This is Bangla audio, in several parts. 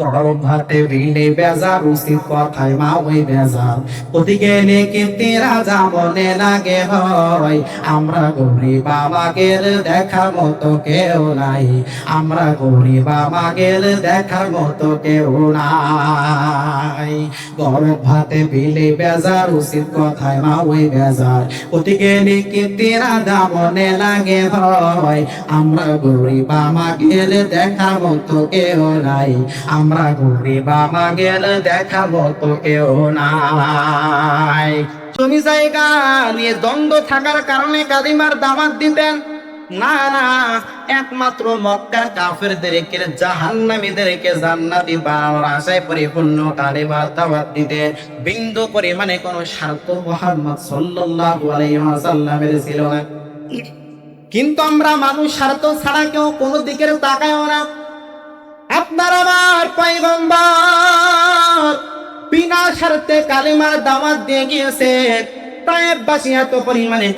গরম ভাতে ভিড়ে বেজার, উচিত কথায় মা ওই বেজার। ওদিকে কিন্তু রাজা মনে লাগে হয়, আমরা গরিব আমাদের দেখার মতো কেউ নাই। আমরা গরিব মা ওই দেখার মতো কেউ নাই। আমরা গরিব আমাদের দেখার মতো কেউ নাই জমি জায়গা নিয়ে দ্বন্দ্ব থাকার কারণে কাদিমার দামাত দিতেন। না না, একমাত্র জান্নাতি আশায় পরিপূর্ণ দিতে বিন্দু পরিমাণে কোনো স্বার্থ সাল্লাল্লাহু আলাইহি ওয়াসাল্লামের ছিল না। কিন্তু আমরা মানুষ স্বার্থ ছাড়া কেউ কোনো দিকের তাকায়ও না। আপনার আমার পয়গম্বর বিনা স্বার্থে কালিমার দাওয়াত দিয়ে গিয়েছে। পরিমাণে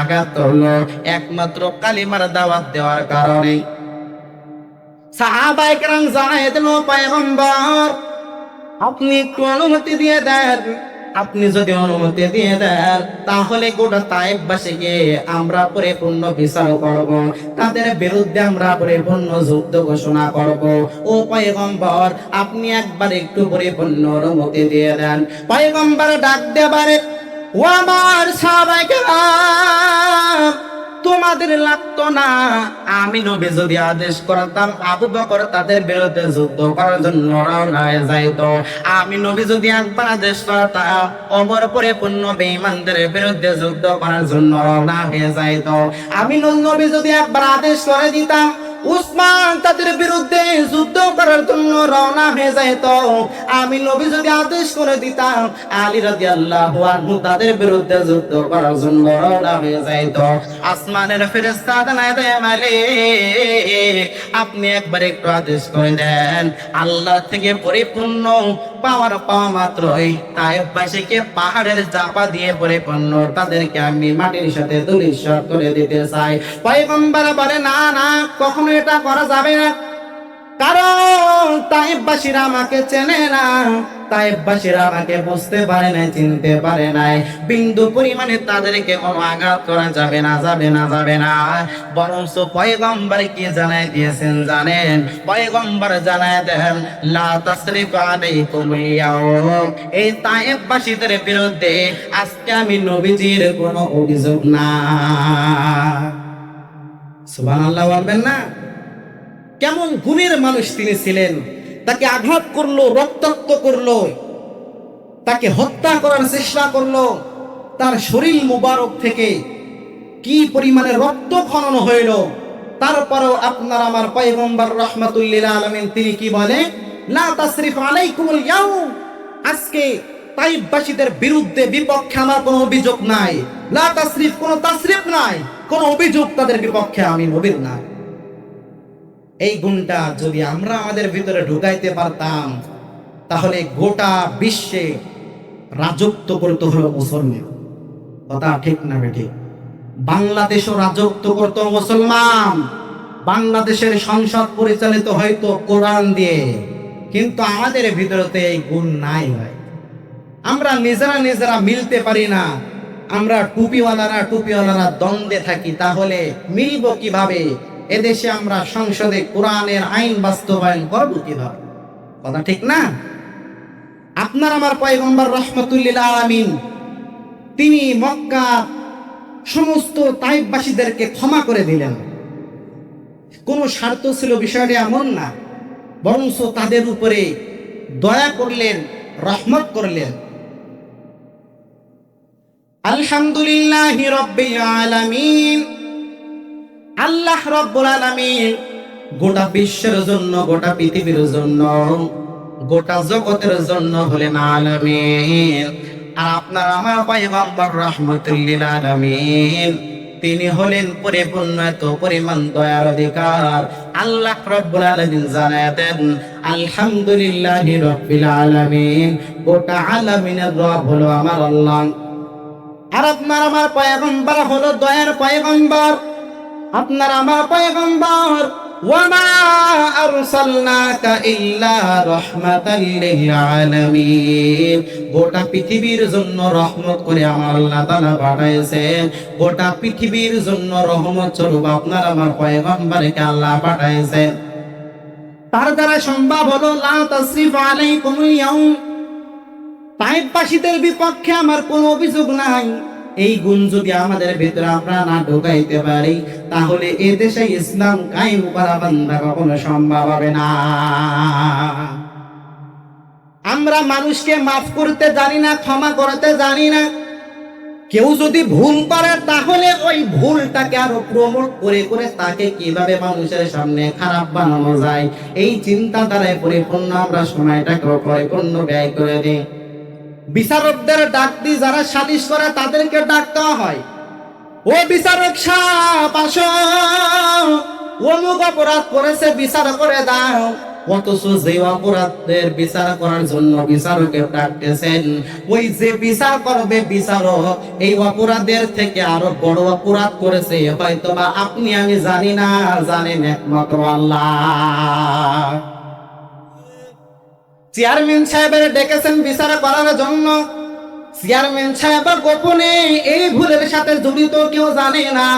আঘাত একমাত্র কালিমার দাওয়াত দেওয়ার কারণে। সাহাবায়ে কেরাম জানাই দিল, পয়গম্বর, আপনি একটু অনুমতি দিয়ে দেন। আপনি যদি অনুমতি দিয়ে দেন, তাহলে গোটা তাইবাসীকে আমরা পরিপূর্ণ বিচার করব। তাদের বিরুদ্ধে আমরা পরিপূর্ণ যুদ্ধ ঘোষণা করব। ও পয়গম্বর, আপনি একবার একটু পরিপূর্ণ অনুমতি দিয়ে দেন। পয়গম্বর ডাক দেবারে ও আমার সবাইকে তোমাদের লাগতো না। আমি নবী যদি আদেশ করতাম, আবু বকর তাদের বিরুদ্ধে যুদ্ধ করার জন্য রওনা যাইত। আমি নবী যদি একবার আদেশ করতাম অমর পরিপূর্ণ বেঈমানদের বিরুদ্ধে যুদ্ধ করার জন্য রওনা হয়ে যাইত। আমি নবী যদি একবার আদেশ করে দিতাম উসমান তাদের বিরুদ্ধে যুদ্ধ করার জন্য রওনা হয়ে যেত আমি নবী যদি আদেশ করে দিতাম, আলী রাজি আল্লাহ তাদের বিরুদ্ধে যুদ্ধ করার জন্য রওনা হয়ে যাইত আসমানের ফেরেস্তা জানায় দেয় মালিক, আপনি একবার একটু আদেশ করে দেন। আল্লাহ থেকে পরিপূর্ণ পাওয়ার পাওয়া মাত্রই। তাইবাসীকে পাহাড়ের চাপা দিয়ে পরিপূর্ণ তাদেরকে আমি মাটির সাথে দুলিশ্বর করে দিতে চাই। পয়গম্বর বলে, না না, কখনো এটা করা যাবে না। কারণ তাইবাসীরা আমাকে চেনে না। তাইবাসীরা আমাকে বুঝতে পারে নাই, চিনতে পারে নাই। বিন্দু পরিমাণে তাদেরকে কোনো আঘাত করা যাবে না যাবে না যাবে না। বরং পয়গম্বর কি জানাই দিয়েছেন জানেন? পয়গম্বর জানাই দেন, লা তাসরিফ আলাইকুম ইয়াউম এই তাইবাসীদের বিরুদ্ধে আজকে আমি নবীজির কোনো অভিযোগ না। সুবহানাল্লাহ বলবেন না। কেমন গুণের মানুষ তিনি ছিলেন। তাকে আঘাত করল, রক্তাক্ত করল। তাকে হত্যা করার চেষ্টা করল। তার শরীর মুবারক থেকে কি পরিমাণে রক্ত খনন হইল, তারপরেও আপনার আমার পয়গম্বর রহমাতুল্লিল আলমিন তিনি কি বলে, লা তাসরিফ আলাইকুমুল ইয়াউম। আজকে তাইবাসীদের বিরুদ্ধে বিপক্ষে আমার কোনো অভিযোগ নাই। লা তাসরিফ কোনো তাসরিফ নাই। কোনো অভিযোগ তাদের বিপক্ষে আমি নবীর নাই এই গুণটা যদি আমরা আমাদের ভিতরে ঢুকাইতে পারতাম, তাহলে গোটা বিশ্বে রাজত্ব করতে হলো মুসলমান। কথা ঠিক না বেটি বাংলাদেশও রাজত্ব করত মুসলমান। বাংলাদেশের সংসদ পরিচালিত হয়তো কোরআন দিয়ে, কিন্তু আমাদের ভিতরে তো এই গুণ নাই ভাই। আমরা নিজেরা নিজেরা মিলতে পারি না। আমরা টুপিওয়ালারা টুপিওয়ালারা দ্বন্দ্বে থাকি, তাহলে মিলব কীভাবে? এদেশে আমরা সংসদে কোরআনের আইন বাস্তবায়ন করব কীভাবে? কথা ঠিক না? আপনার আমার পয়গম্বর রহমতুল্লিল আলামিন, তিনি মক্কা সমস্ত তাইবাসীদেরকে ক্ষমা করে দিলেন। কোনো স্বার্থ ছিল বিষয়টি এমন না, বরঞ্চ তাদের উপরে দয়া করলেন, রহমত করলেন। আলহামদুলিল্লাহ আলামিন। আল্লাহ রব্বুল আলামিন গোটা বিশ্বের জন্য, গোটা পৃথিবীর জন্য, গোটা জগতের জন্য হলেন আলামিন। আর আপনার আমার পয়গম্বর রাহমাতুল্লিল আলামিন, তিনি হলেন পরিপূর্ণ, এত পরিমাণ দয়ার অধিকার। আল্লাহ রব্বুল আলামিন জানায় দেন, আলহামদুলিল্লাহি রাব্বিল আলামিন, গোটা আলামিনের রব হলো আমার আল্লাহ। আর আপনার আমার পয়গম্বর হলো দয়ার পয়গম্বর। আপনার আমার পয়গম্বর। ওয়ামা আরসালনাকা ইল্লা রাহমাতাল গোটা পৃথিবীর জন্য রহমত করে আমার আল্লাহ তাআলা পাঠাইছেন। গোটা পৃথিবীর জন্য রহমত স্বরূপ আপনার আমার পয়গম্বরকে আল্লাহ পাঠাইছেন। তার দ্বারা সম্ভব হলো, লা তাসরিফ আলাইকুমুল ইয়াউম। তাইবাসীদের বিপক্ষে আমার কোনো অভিযোগ নাই। এই গুণ যদি আমাদের ভিতরে আমরা না ঢোকাইতে পারি, তাহলে এ দেশে ইসলাম কায়েম করা বান্দা কখনো সম্ভব হবে না। আমরা মানুষকে মাফ করতে জানি না, ক্ষমা করতে জানি না। কেউ যদি ভুল করে, তাহলে ওই ভুলটাকে আরও প্রমোট করে করে তাকে কীভাবে মানুষের সামনে খারাপ বানানো যায়? এই চিন্তাধারায় পরিপূর্ণ আমরা সময়টাকে পরিপূর্ণ ব্যয় করে দিই। বিচারকদের ডাক দিয়ে যারা সালিশ করে, তাদেরকে ডাক দেওয়া হয়। ও বিচারক সাহেব আসো। অমুক অপরাধ করেছে, বিচার করে দাও। অথচ যে অপরাধের বিচার করার জন্য বিচারকের ডাকতেছেন, ওই যে বিচার করবে বিচারক, এই অপরাধের থেকে আরও বড় অপরাধ করেছে হয়তো বা আপনি, আমি জানি না, জানেন একমাত্র আল্লাহ। চেয়ারম্যান সাহেবের ডেকেছেন বিচার করার জন্য। চেয়ারম্যান সাহেব, গোপনে এই ভুলের সাথে জড়িত কেউ জানে না।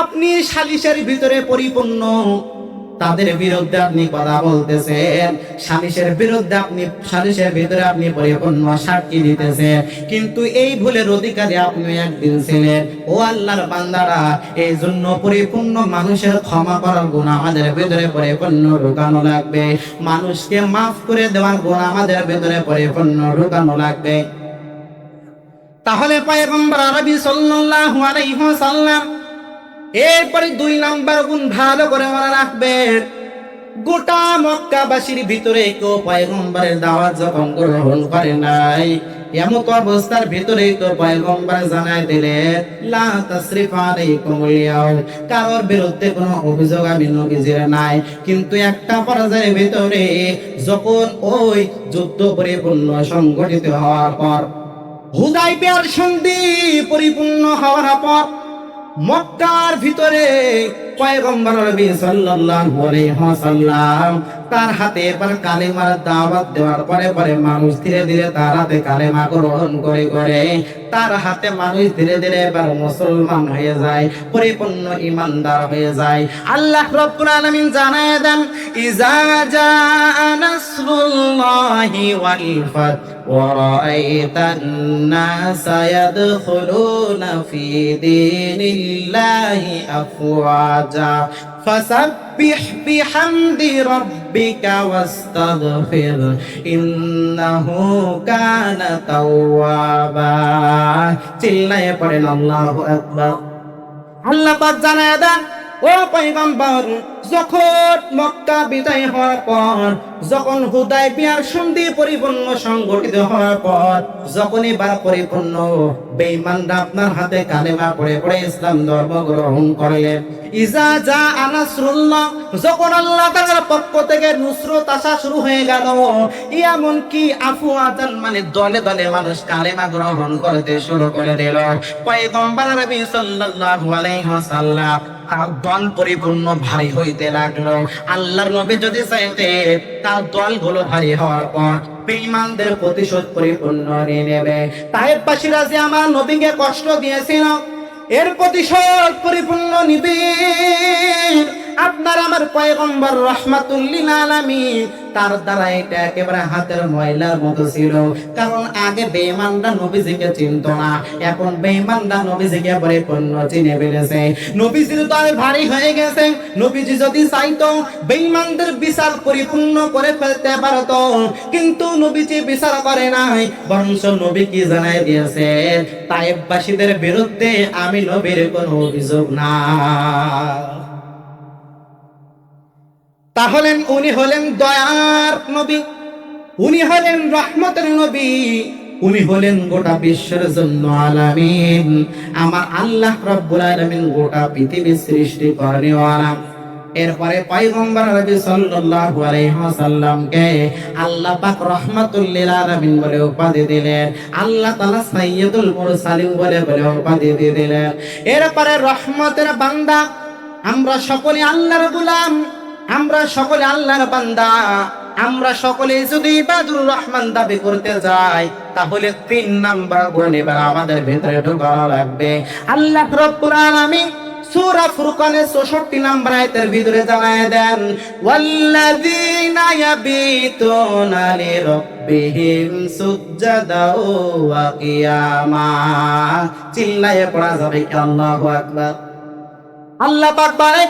আপনি সালিশের ভিতরে পরিপূর্ণ। তাদের বিরুদ্ধে আপনি কথা বলতেছেন। সালিশের বিরুদ্ধে আপনি সালিশের ভিতরে আপনি পরিপূর্ণ সাক্ষী দিতেছেন। কিন্তু এই ভুলের অধিকারী আপনি একদিন ছিলেন। ও আল্লাহর বান্দারা এই জন্য পরিপূর্ণ মানুষের ক্ষমা করার গুণ আমাদের ভিতরে পরিপূর্ণ ঢুকানো লাগবে। মানুষকে মাফ করে দেওয়ার গুণ আমাদের ভিতরে পরিপূর্ণ ঢুকানো লাগবে। তাহলে পয়গম্বর আরবি সাল্লাল্লাহু আলাইহি ওয়াসাল্লাম এরপরে দুই নাম্বার গুণ ভালো করে মনে রাখবেন গোটা মক্কাবাসীর ভিতরে কেউ পয়গম্বরের দাওয়াত যখন গ্রহণ করে নাই, এমত অবস্থার ভিতরে তো পয়গম্বর জানাই দিলে কারোর বিরুদ্ধে কোনো অভিযোগ আমি নবীজির নাই। কিন্তু একটা পর্যায়ের ভিতরে যখন ওই যুদ্ধ পরিপূর্ণ সংগঠিত হওয়ার পর, হুদাইবিয়ার সন্ধি পরিপূর্ণ হওয়ার পর মক্কার ভিতরে পয়গম্বর নবী সাল্লাল্লাহু আলাইহি ওয়াসাল্লাম তার হাতে এবার কালেমার দাওয়াত দেওয়ার পরে পরে মানুষ ধীরে ধীরে তার হাতে কালেমা গ্রহণ করে করে তার হাতে মানুষ ধীরে ধীরে এবার মুসলমান হয়ে যায় পরিপূর্ণ ইমানদার হয়ে যায় আল্লাহ রাব্বুল আলামিন জানায় দেন ইজা জাআ নাসরুল্লাহি ওয়াল ফাত ورأيت الناس يدخلون في دين الله أفواجا فسبح بحمد ربك রাব্বিকা ওয়াস্তাগফির ইন্নাহু কানা তাওয়াবা চিল্লায় পড়েন আল্লাহু আকবার। আল্লাহ পাক জানায় দেন ও পয়গম্বর, যখন মক্কা বিদায় হওয়ার পর, যখন হুদায় বিয়ার সন্ধি পরিপূর্ণ সংগঠিত হওয়ার পর যখন এবার পরিপূর্ণ, বেঈমানরা আপনার হাতে কালেমা পড়ে পড়ে ইসলাম ধর্ম গ্রহণ করলেন। ইজা যা আনাসরুল্লাহ, যখন আল্লাহ তাআলার পক্ষ থেকে নুসরত আসা শুরু হয়ে গেল এমন কি আফু আতান মানে দলে দলে মানুষ কালেমা গ্রহণ করতে শুরু করে দিল। পয়গম্বর নবী সাল্লাল্লাহু আলাইহি ওয়াসাল্লাম তার দল পরিপূর্ণ ভারী হইতে লাগল। আল্লাহর নবী যদি চাইতে, তার দলগুলো ভারী হওয়ার পর বেঈমানদের প্রতিশোধ পরিপূর্ণ নিয়ে নেবে। পাশিরা যে আমার নবীকে কষ্ট দিয়েছিল। এর প্রতিশোধ পরিপূর্ণ নিবে আপনার আমার পয়গম্বর রহমাতুল্লিল আলামিন, তার দ্বারা এটা একেবারে হাতের ময়লার মতো ছিল। কারণ আগে বেঈমানরা নবীজিকে চিনত না, এখন বেঈমানরা নবীজিকে পরিপূর্ণ চিনে ফেলেছে। নবীজির দল ভারী হয়ে গেছে। নবীজি যদি চাইতো, বেঈমানদের বিচার পরিপূর্ণ করে ফেলতে পারত। কিন্তু নবীজি বিচার করে নাই, বরঞ্চ নবী কি জানাই দিয়েছে? তাইবাসীদের বিরুদ্ধে আমি নবীর কোনো অভিযোগ না। তাহলে উনি হলেন দয়ার নবী, উনি হলেন রহমতের নবী, উনি হলেন গোটা বিশ্বের জন্য আলামিন। আমার আল্লাহ রব্বুল আলামিন গোটা পৃথিবী সৃষ্টি করেওয়ালা এরপরে পয়গম্বর নবী সাল্লাল্লাহু আলাইহি ওয়াসাল্লামকে আল্লাহ পাক রহমাতুল লিল আলামিন বলে উপাধি দিলেন, আল্লাহ তাআলা সাইয়্যিদুল মুরসালিন বলে বলে উপাধি দিলেন। এরপরে রহমতের বান্দা, আমরা সকলে আল্লাহর গোলাম। আমরা সকলে আল্লাহর বান্দা। আমরা সকলে যদি ইবাদুর রহমান দাবি করতে যাই, তাহলে তিন নাম্বার গুণ এবার আমাদের ভিতরে ঢোকানো লাগবে। আল্লাহ রব্বুল আলামিন সূরা ফুরকানের 64 নাম্বার আয়াতের ভিতরে জানায় দেন, ওয়াল্লাযীনা ইয়াবিতুনা লিরাব্বিহিম সুজ্জাদা ওয়া কিয়ামা। চিল্লায়ে পড়া যাবে, আল্লাহু আকবার। আল্লাহ পাক বলে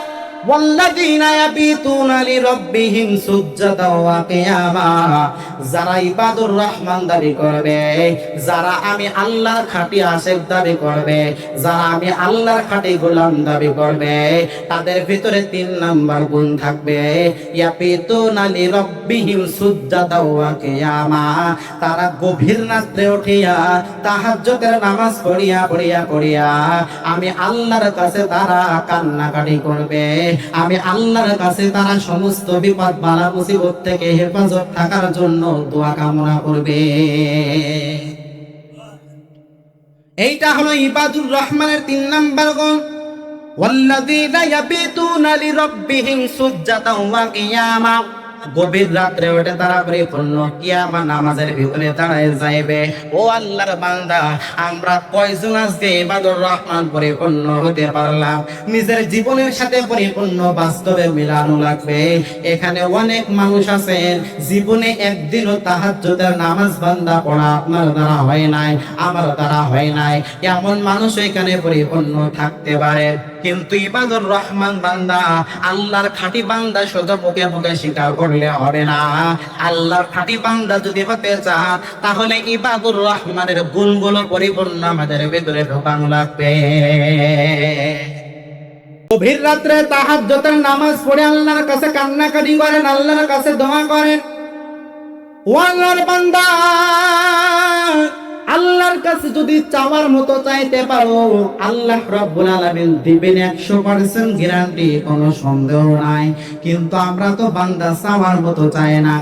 যারা ইবাদুর করবে, যারা আমি আল্লাহর করবে, যারা আমি আল্লাহর গোলাম করবে, তাদের ভিতরে তিন নাম্বার গুণ থাকবে। ওয়া তারা গভীর রাত্রে উঠিয়া তাহাজ্জুদের নামাজ পড়িয়া পড়িয়া পড়িয়া আমি আল্লাহর কাছে তারা কান্নাকাটি করবে। আমি আল্লাহর কাছে তারা সমস্ত বিপদ বালা মুসিবত থেকে হেফাজত থাকার জন্য দোয়া কামনা করবে এইটা হলো ইবাদুর রহমানের তিন নাম্বার গুণ والذين يبيتون لربهم سجدا وقياما গভীর রাত্রে ওঠে তারা পরিপূর্ণ। কিয়ামা নামাজের ভিতরে দাঁড়ায় যাইবে। ও আল্লাহর বান্দা, আমরা কয়জন আজকে ইবাদুর রহমান পরিপূর্ণ হতে পারলাম? নিজের জীবনের সাথে পরিপূর্ণ বাস্তবে মিলানো লাগবে। এখানে অনেক মানুষ আছেন, জীবনে একদিনও তাহাজ্জুদের নামাজ বান্দা পড়া আপনার দ্বারা হয় নাই, আমার দ্বারা হয় নাই। এমন মানুষ এখানে পরিপূর্ণ থাকতে পারে? কিন্তু ইবাদুর রহমান বান্দা, আল্লাহর খাঁটি বান্দা শুধু মুখে মুখে স্বীকার করলে হবে না। আল্লাহর খাঁটি বান্দা যদি হতে চান তাহলে ইবাদুর রহমানের গুণগুলো পরিপূর্ণ আমাদের ভেতরে ঢোকানো লাগবে। গভীর রাত্রে তাহাজ্জুদের নামাজ পড়ে আল্লাহর কাছে কান্নাকাটি করেন, আল্লাহর কাছে দোয়া করেন। ও আল্লাহর বান্দা আল্লাহর কাছে যদি চাওয়ার মতো চাইতে পারো, আল্লাহ রব্বুল আলামিন দিবেন 100% গ্যারান্টি কোনো সন্দেহ নাই। কিন্তু আমরা তো বান্দা, চাওয়ার মতো চাই না।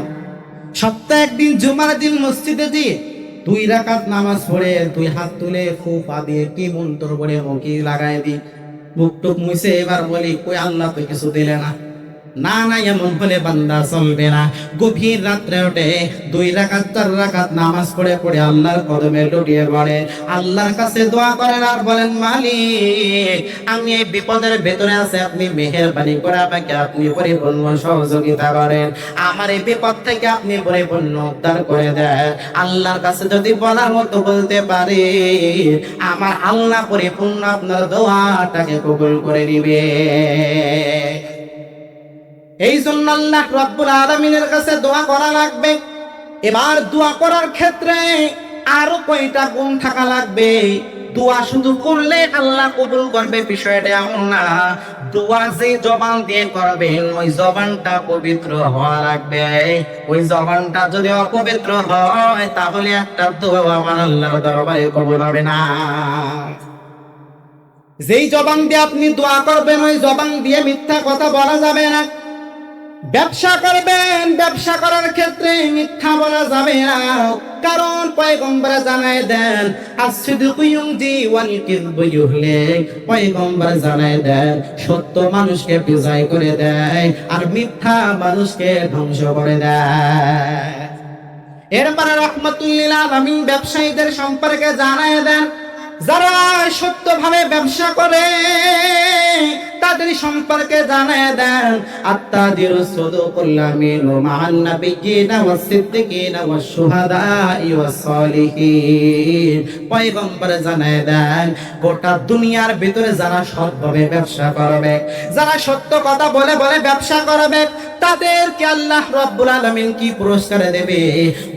সপ্তাহে একদিন জুমার দিন মসজিদে দি দুই রাকাত নামাজ পড়ে, দুই হাত তুলে ফুফা দিয়ে কি মন্ত্র পড়ে, মুখি লাগাই দি মুখ টুক মুছে এবার বলি, কই আল্লাহ তো কিছু দিলে না। না না এমন হলে বান্দা চলবে না। গভীর রাত্রে ওঠে দুই রাকাত, চার রাকাত নামাজ পড়ে পড়ে আল্লাহর কদমে লুটিয়ে পড়ে। আল্লাহর কাছে দোয়া করেন আর বলেন, মালিক, আমি এই বিপদের ভেতরে আছে, আপনি মেহেরবানি করে আমাকে আপনি পরিপূর্ণ সহযোগিতা করেন। আমার এই বিপদ থেকে আপনি পরিপূর্ণ উদ্ধার করে দেন। আল্লাহর কাছে যদি বলার মতো বলতে পারি, আমার আল্লাহ পরিপূর্ণ আপনার দোয়াটাকে কবুল করে নিবে। এই জন্য আল্লাহ রব্বুল আলমিনের কাছে দোয়া করা লাগবে। এবার দোয়া করার ক্ষেত্রে আরও কয়টা গুণ থাকা লাগবে? দোয়া শুধু করলে আল্লাহ কবুল করবে, বিষয়টা এমন না। দোয়া যে জবান দিয়ে করবেন, ওই জবানটা পবিত্র হওয়া লাগবে। ওই জবানটা যদি অপবিত্র হয়, তাহলে একটা দোয়া আমার আল্লাহর দরবারে কবুল হবে না। যেই জবান দিয়ে আপনি দোয়া করবেন, ওই জবান দিয়ে মিথ্যা কথা বলা যাবে না। ব্যবসা করবেন, ব্যবসা করার ক্ষেত্রে মিথ্যা বলা যাবে না। কারণ পয়গম্বর জানায় দেন আসিদকু ইউজি ওয়াল কিযবু ইউহলিক। পয়গম্বর জানায় দেন, সত্য মানুষকে বিজয় করে দেয় আর মিথ্যা মানুষকে ধ্বংস করে দেয়। এরপরে রহমতুল্লিল আলামিন ব্যবসায়ীদের সম্পর্কে জানায় দেন, যারা সত্যভাবে ব্যবসা করে তাদের সম্পর্কে জানায় দেন। আত্মাদির সুদুকুল্লামিন মান নাবিয়িনা ওয়াস সিদ্দিকিনা ওয়াস শুহাদাই ওয়াস সালিহিন। জানায় দেন, গোটা দুনিয়ার ভিতরে যারা সৎভাবে ব্যবসা করবে, যারা সত্য কথা বলে বলে ব্যবসা করবে, তাদেরকে আল্লাহ রব্বুল আলামিন কি পুরস্কার দেবে?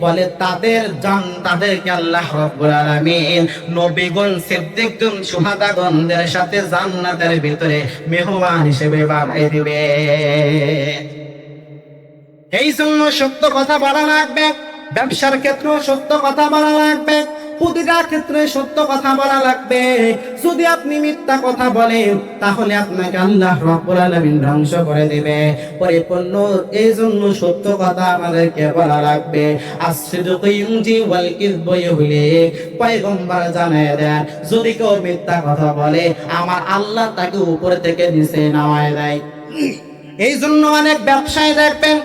বলে তাদের জান তাদেরকে আল্লাহ রব্বুল আলামিন নবীগণ, সিদ্দিকগণ সুহাদাগণদের সাথে জান্নাতের ভিতরে মেহমান হিসেবে বানাই দিবে। এই জন্য সত্য কথা বলা লাগবে, ব্যবসার ক্ষেত্রেও সত্য কথা বলা লাগবে। প্রতিটা ক্ষেত্রে সত্য কথা বলা লাগবে। যদি আপনি মিথ্যা কথা বলেন, তাহলে আপনাকে আল্লাহ রব্বুল আলামিন ধ্বংস করে দিবে। পরিপূর্ণ এই জন্য সত্য কথা আমাদেরকে বলা লাগবে। যদি কেউ মিথ্যা কথা বলে, আমার আল্লাহ তাকে উপরে থেকে নিচে নামায় দেয়। এই জন্য অনেক ব্যবসায়ী দেখবেন,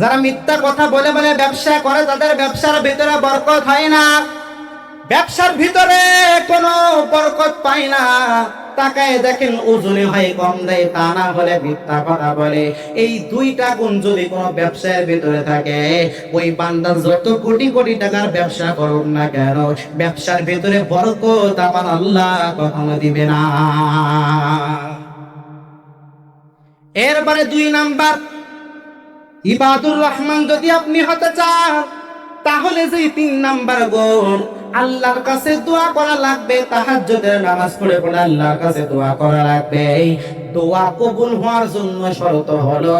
যারা মিথ্যা কথা বলে বলে ব্যবসা করে, তাদের ব্যবসার ভিতরে বরকত হয় না। ব্যবসার ভিতরে কোনো বরকত পাই না। তাকায় দেখেন ওজনে হয় কম দেয়, তা না হলে মিথ্যা কথা বলে। এই দুইটা গুণ যদি কোনো ব্যবসায়ের ভিতরে থাকে, ওই বান্দার যত কোটি কোটি টাকার ব্যবসা করুক না কেন, ব্যবসার ভিতরে বরকত আমার আল্লাহ কখনো দিবে না। এরপরে দুই নাম্বার, ইবাদুর রহমান যদি আপনি হতে চান, তাহলে যে তিন নাম্বার গুণ আল্লাহর কাছে দোয়া করা লাগবে, তাহাজ্জুদের নামাজ পড়ে পড়ে আল্লাহর কাছে দোয়া করা লাগবে। দোয়া কবুল হওয়ার জন্য শর্ত হলো,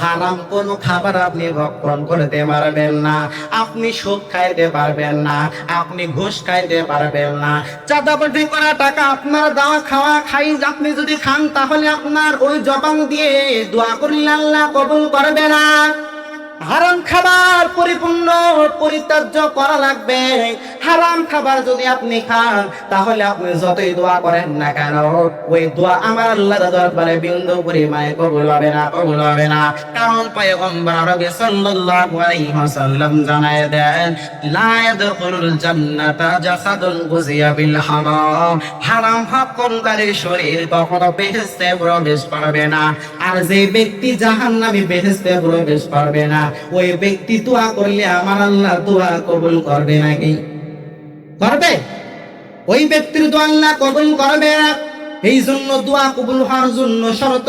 হারাম কোনো খাবার আপনি ভক্ষণ করতে পারবেন না, আপনি সুদ খাইতে পারবেন না, আপনি ঘুষ খাইতে পারবেন না। চাঁদাবাজি করা টাকা আপনার দাওয়া খাওয়া খাই, আপনি যদি খান তাহলে আপনার ওই জবান দিয়ে দোয়া করলে আল্লাহ কবুল করবে না। হারাম খাবার পরিপূর্ণ, পরিত্যাজ্য করা লাগবে। হারাম খাবার যদি আপনি খান, তাহলে আপনি যতই দোয়া করেন না কেন, ওই দোয়া আমার আল্লাহ দরবারে বিন্দু পরিমাণে কবুল হবে না, কবুল হবে না। কারণ পয়গম্বর নবী সাল্লাল্লাহু আলাইহি ওয়াসাল্লাম জানায় দেন, লা ইয়াদখুলুল জান্নাতা জাসাদুল গুজিয়া বিল হারাম। হারাম ভক্ষণকারীর শরীর কখনো বেহেশতে প্রবেশ করবে না, আর যে ব্যক্তি জাহান্নামে বেহেশতে প্রবেশ করবে না ওই ব্যক্তি দোয়া করলে আমার আল্লাহ দোয়া কবুল করবে নাকি? করবে? ওই ব্যক্তির দোয়া আল্লাহ কবুল করবে। না এই জন্য দোয়া কবুল হওয়ার জন্য শর্ত,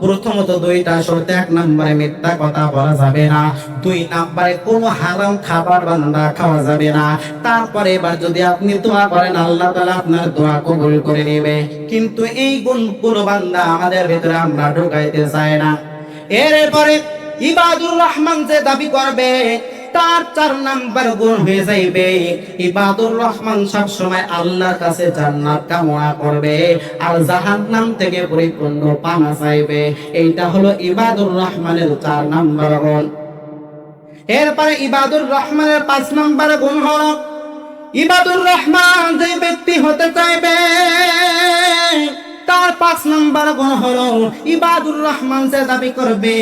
প্রথমত দুইটা শর্ত। এক নম্বরে মিথ্যা কথা বলা যাবে না। দুই নম্বরে কোনো হারাম খাবার বান্দা খাওয়া যাবে না। তারপরে এবার যদি আপনি দোয়া করেন, আল্লাহ তাআলা আপনার দোয়া কবুল করে নেবে। কিন্তু এই গুণগুলো বান্দা আমাদের ভিতরে আমরা ঢুকাইতে চাই না। এরপরে ইবাদুর রহমান যে দাবি করবে, তার চার নাম্বার গুণ হয়ে যাইবে। ইবাদুর রহমান সব সময় আল্লাহর কাছে জান্নাত কামনা করবে আর জাহান্নাম থেকে পরিপূর্ণ পানা চাইবে। এইটা হলো ইবাদুর রহমানের চার নাম্বার গুণ। এরপরে ইবাদুর রহমানের পাঁচ নাম্বার গুণ হলো, ইবাদুর রহমান যে ব্যক্তি হতে চাইবে তার পাঁচ নাম্বার গুণ হলো ইবাদুর রহমান যে দাবি করবে,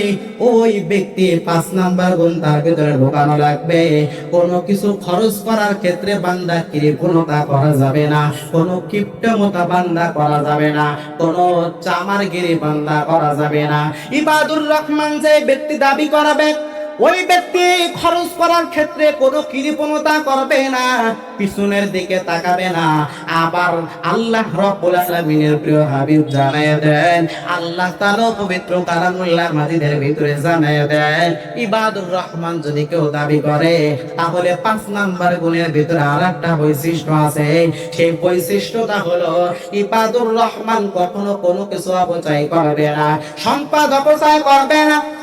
ওই ব্যক্তি পাঁচ নাম্বার গুণ তার ভিতরে ঢোকানো লাগবে। কোনো কিছু খরচ করার ক্ষেত্রে বান্দা কৃপণতা করা যাবে না, কোনো কিপ্টমতা বান্দা করা যাবে না, কোনো চামারগিরি বান্দা করা যাবে না। ইবাদুর রহমান যে ব্যক্তি দাবি করাবে ওই ব্যক্তি খরচ করার ক্ষেত্রে কোনো কৃপণতা করবে না, পিছনের দিকে তাকাবে না। আবার আল্লাহ রব্বুল আলামিনের প্রিয় হাবিব জানায় দেন, আল্লাহ তাআলা পবিত্র কালামুল্লাহ মাজিদের ভিতরে জানায় দেন, ইবাদুর রহমান যদি কেউ দাবি করে, তাহলে পাঁচ নাম্বার গুণের ভিতরে আরেকটা বৈশিষ্ট্য আছে। সেই বৈশিষ্ট্যটা হলো, ইবাদুর রহমান কখনো কোনো কিছু অপচয় করবে না, সম্পদ অপচয় করবে না।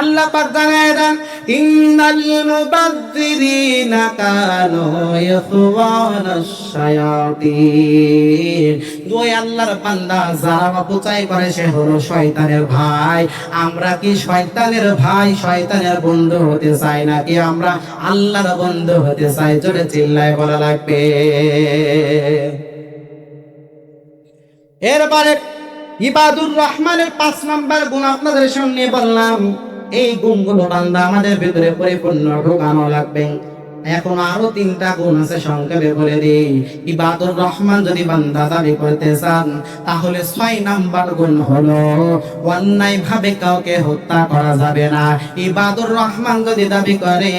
আল্লাহ পাক জানায় দেন, ইন্নাল মুবাযযিরিনা কানু ইখওয়ানাশ শায়াতিন। দুই আল্লাহর বান্দা যারা অপচয় করে সে হলো শয়তানের ভাই। আমরা কি শয়তানের ভাই, শয়তানের বন্ধু হতে চাই নাকি আমরা আল্লাহর বন্ধু হতে চাই? জোরে চিল্লায় বলা লাগবে। এরপরে ইবাদুর রহমানের পাঁচ নাম্বার গুণ আপনাদের সামনে বললাম এই গুণগুলো বান্দা আমাদের ভিতরে পরিপূর্ণ ঢোকানো লাগবে। এখন আরও তিনটা গুণ আছে সংক্ষেপে বলে দিই। ইবাদুর রহমান যদি বান্দা দাবি করতে চান, তাহলে ছয় নাম্বার গুণ হলো, অন্যায় ভাবে কাউকে হত্যা করা যাবে না। ইবাদুর রহমান যদি দাবি করে,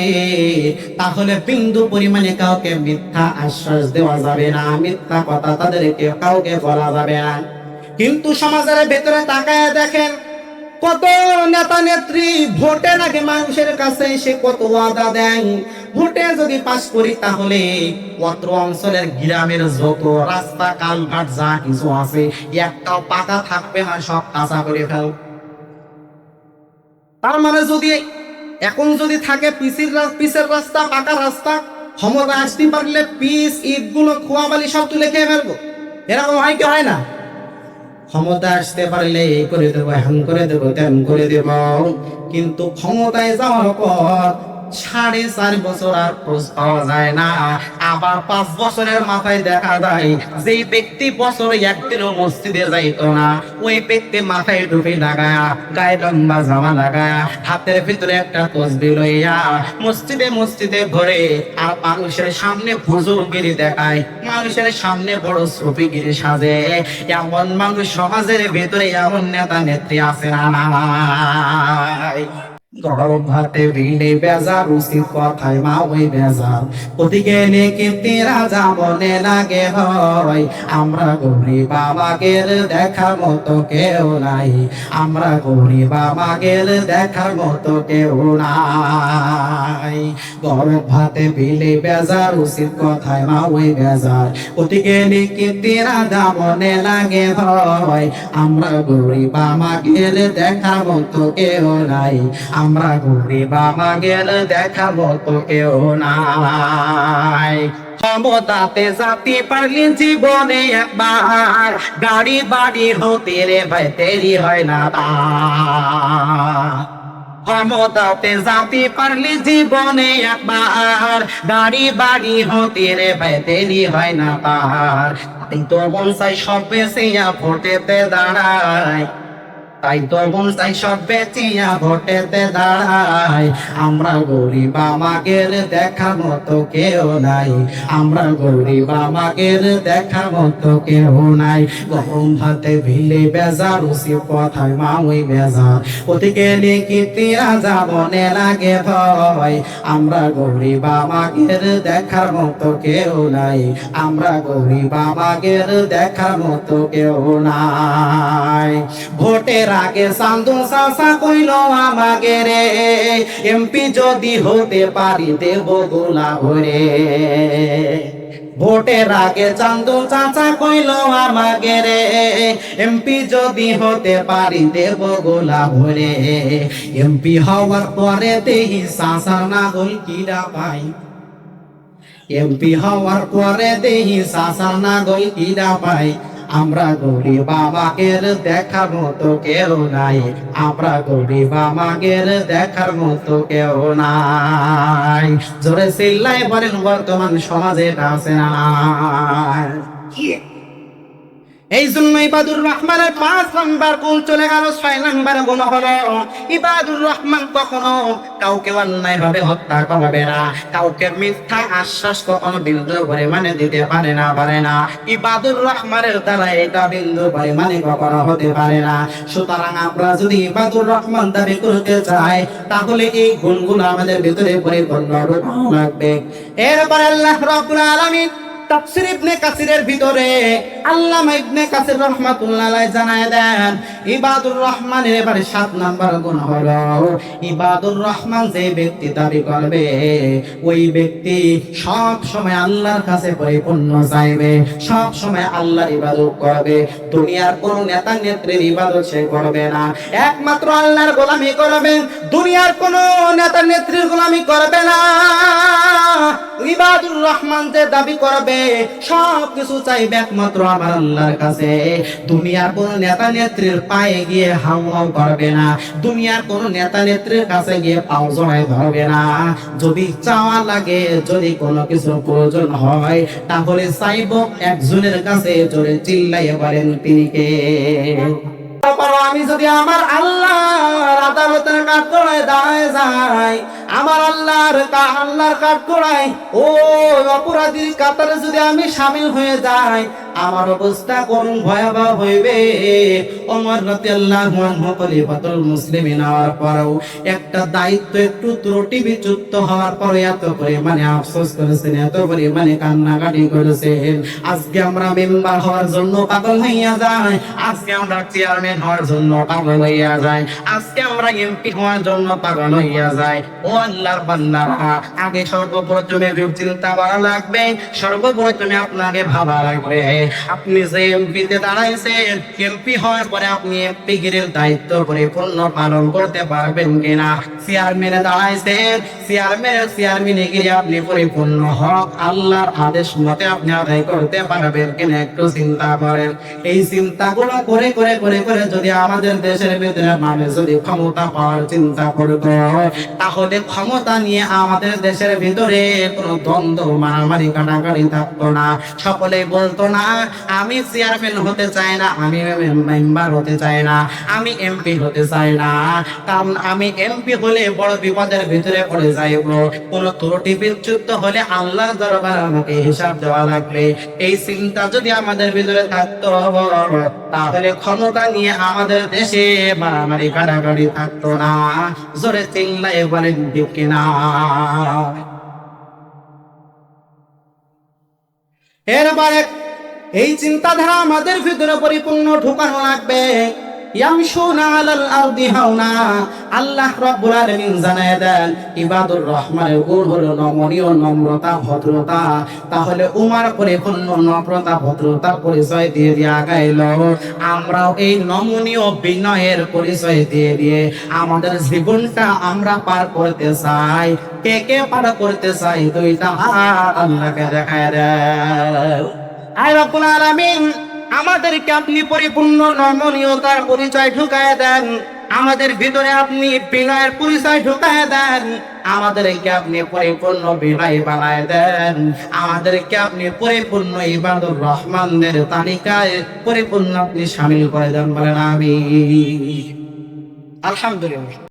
তাহলে বিন্দু পরিমাণে কাউকে মিথ্যা আশ্বাস দেওয়া যাবে না, মিথ্যা কথা তাদেরকে কাউকে বলা যাবে না। কিন্তু সমাজের ভেতরে তাকায় দেখেন কত নেতা নেত্রী ভোটের আগে মানুষের কাছে এসে কত ওয়াদা দেন ভোটে যদি পাস করি তাহলে অত্র অঞ্চলের গ্রামের যত রাস্তা, কালভার্ট, যা কিছু আছে, একটাও পাকা থাকবে না, সব কাঁচা করে ফেল। তার মানে যদি, এখন যদি থাকে পিসির পিসের রাস্তা, পাকা রাস্তা ক্ষমতা আসতে পারলে পিস ইটগুলো খোয়াবালি সব তুলে খেয়ে ফেলব। এরকম হয় কি হয় না? ক্ষমতা আসতে পারলে এই করে দেবো হ্যান করে দেবো তেন করে দেব। কিন্তু ক্ষমতায় যাওয়ার পর সাড়ে চার বছর আর খোঁজ পাওয়া যায় না। আবার পাঁচ বছরের মাথায় দেখা যায় যে ব্যক্তি বছরে একদিনও মসজিদে যাইতো না। ওই ব্যক্তি মাথায় টুপি লাগায়া, গায়ে লম্বা জামা লাগায়া, হাতের ভিতরে একটা তসবি লইয়া মসজিদে মসজিদে ঘরে আর মানুষের সামনে হুজুরগিরি দেখায়, মানুষের সামনে বড় ছবিগিরি সাজে। এমন মানুষ সমাজের ভিতরে এমন নেতা নেত্রী আছে না গরম ভাতে ভিড়ে বেজার উচিত কথায় মা ওই বেজার। ওদিকে কিন্তু রাজা মনে লাগে হয়। আমরা গরিব আমাদের দেখার মতো কেউ নাই। আমরা গরিব গরম ভাতে ভিড়ে বেজার উচিত কথায় মা ওই বেজার। ওদিকে কিন্তু রাজা মনে লাগে হয়। আমরা গরিব দেখার মতো কেউ নাই। আমরা গরিব আমাদের দেখার মতো কেউ নাই। ক্ষমতাতে যাতে পারলি জীবনে একবার, গাড়ি বাড়ি হতে রে ভাই তেরি হয় না তার। ক্ষমতাতে জাতি পারলি জীবনে একবার, গাড়ি বাড়ি হতে রে ভাই, দেরি হয় না তার। তো বনসাই সব বেশিয়া ভোটেতে দাঁড়ায়। তাই তো বনসাই সব বেচিয়া ভোটেতে দাঁড়ায়। আমরা গরিব, আমাদের দেখার মতো কেউ নাই। আমরা গরিব, আমাদের দেখার মতো কেউ নাই। গরম ভাতে ভিলে বেজার, উসি কথায় মাউই বেজার। ওদিকে লিখিতি রাজা বনে লাগে ভয়। আমরা গরিব, আমাদের দেখার মতো কেউ নাই। আমরা গরিব, আমাদের দেখার মতো কেউ নাই। ভোটের আগে সান্দু সাসা কইল আমাকে রে। এমপি যদি হতে পারি দেব গোলা ভরে ভোটের আগে চান্দু চাচা কইল আমাকে রে। এমপি যদি হতে পারি দেব গোলা ভরে এমপি হওয়ার পরে দেহি সাসার না হল কিরা পাই এমপি হওয়ার পরে দেহি সাসার না গই কিরা পাই আমরা গরিব আমাদের দেখার মতো কেউ নাই। আমরা গরিব আমাদের দেখার মতো কেউ নাই। জোরে সিল্লাই বলেন, বর্তমান সমাজে আছে না এই জন্য ইবাদুর রহমানের পাঁচ নাম্বার কুল চলে গেল, ছয় নাম্বার গুণ হলো, ইবাদুর রহমান কখনো কাউকে অন্যায় ভাবে হত্যা করবে না, কাউকে মিথ্যা আশ্বাস কখনো বিন্দু পরিমাণে দিতে পারে না পারে না। ইবাদুর রহমানের দ্বারা এটা বিন্দু পরিমাণে কখনো হতে পারে না। সুতরাং আমরা যদি ইবাদুর রহমান দাবি করতে চাই, তাহলে এই গুণগুলো আমাদের ভিতরে পরিপূর্ণ রূপ লাগবে। এরপর আল্লাহ রাব্বুল আলামিন তাফসির ইবনে কাসিরের ভিতরে আল্লামা ইবনে কাসির জানায় দেন, ইবাদুর রহমানের এবারে সাত নাম্বার গুণ হলো, ইবাদুর রহমান যে ব্যক্তি দাবি করবে, ওই ব্যক্তি সব সময় আল্লাহর কাছে পরিপূর্ণ চাইবে, সব সময় আল্লাহর ইবাদত করবে, দুনিয়ার কোন নেতা নেত্রীর ইবাদত সে করবে না। একমাত্র আল্লাহর গোলামি করবে, দুনিয়ার কোন নেতা নেত্রীর গোলামি করবে না। ইবাদুর রহমান যে দাবি করবে সব কিছু চাইবে একমাত্র আমার আল্লাহর কাছে। দুনিয়ার কোন নেতা নেত্রীর পায়ে গিয়ে হাউ করবে না। দুনিয়ার কোন নেতা নেত্রীর কাছে গিয়ে পাও জড়াই ধরবে না। যদি চাওয়া লাগে, যদি কোনো কিছু প্রয়োজন হয়, তাহলে চাইব একজনের কাছে জোরে চিল্লাইয়ে বলেন তিনি কে? আমি যদি আমার আল্লাহর আদালতের কাঠ করায় দাঁড়ায় যাই আমার আল্লাহর আল্লাহর কাঠ করায় ও অপরাধীর কাতারে যদি আমি সামিল হয়ে যাই, আমার অবস্থা করুন ভয়াবহ হইবে? ওমর রাদিয়াল্লাহু আনহু খলিফাতুল মুসলিমিন হওয়ার পরেও একটা দায়িত্ব একটু ত্রুটি বিচ্যুত হওয়ার পরে এত পরিমাণে আফসোস করেছেন, এত পরিমাণে কান্নাকাটি করেছেন। আজকে আমরা মেম্বার হওয়ার জন্য পাগল হইয়া যাই, আজকে আমরা চেয়ারম্যান হওয়ার জন্য পাগল হইয়া যাই, আজকে আমরা এমপি হওয়ার জন্য পাগল হইয়া যাই। ও আল্লাহর বান্দারা আগে সর্বপ্রথমে চিন্তা করা লাগবে, সর্বপ্রথমে আপনাকে ভাবা লাগবে। আপনি যে এমপিতে দাঁড়াইছেন, এমপি হওয়ার পরে আপনি এমপি গিরির দায়িত্ব পরিপূর্ণ পালন করতে পারবেন কিনা? চেয়ারম্যানে দাঁড়াইছেন চেয়ারম্যানের চেয়ারম্যানে গিয়ে আপনি পরিপূর্ণ হক, আল্লাহর আদেশ মতে আপনি আদায় করতে পারবেন কিনা একটু চিন্তা করেন। এই চিন্তাগুলো করে করে করে করে যদি আমাদের দেশের ভিতরে মানুষ যদি ক্ষমতা পাওয়ার চিন্তা করতো, তাহলে ক্ষমতা নিয়ে আমাদের দেশের ভিতরে কোনো দ্বন্দ্ব, মারামারি, কাটাকাটি থাকতো না। সকলে বলতো না, আমি চেয়ারম্যান হতে চাই না, আমি মেম্বার হতে চাই না, আমি এমপি হতে চাই না। কারণ আমি এমপি হলে বড় বিপদের ভিতরে পড়ে যাইব। কোন ত্রুটি বিচ্যুত হলে আল্লাহর দরবারে আমাকে হিসাব দেওয়া লাগবে। এই চিন্তা যদি আমাদের ভিতরে থাকতো, তাহলে ক্ষমতা নিয়ে আমাদের দেশে মারামারি, কাটাকাটি থাকতো না। জোরে চিল্লাই বলেন এরপরে এই চিন্তাধারা আমাদের ভিতরে পরিপূর্ণ ঢুকানো লাগবে। তাহলে উমার নম্রতা, ভদ্রতার পরিচয় দিয়ে দিয়ে আগাইল আমরাও এই নমনীয় বিনয়ের পরিচয় দিয়ে দিয়ে আমাদের জীবনটা আমরা পার করতে চাই। কে কে পার করতে চাই? দুইটা আল্লাহকে দেখায় দেয় আয় রব্বুল আলামিন। আমাদেরকে আপনি পরিপূর্ণ নমনীয়তার পরিচয় ঢুকায় দেন। আমাদের ভিতরে আপনি বিনয়ের পরিচয় ঢুকায় দেন। আমাদেরকে আপনি পরিপূর্ণ বিনয় বানায় দেন। আমাদেরকে আপনি পরিপূর্ণ ইবাদুর রহমানদের তালিকায় পরিপূর্ণ আপনি সামিল করে দেন বলেন আমি আলহামদুলিল্লাহ।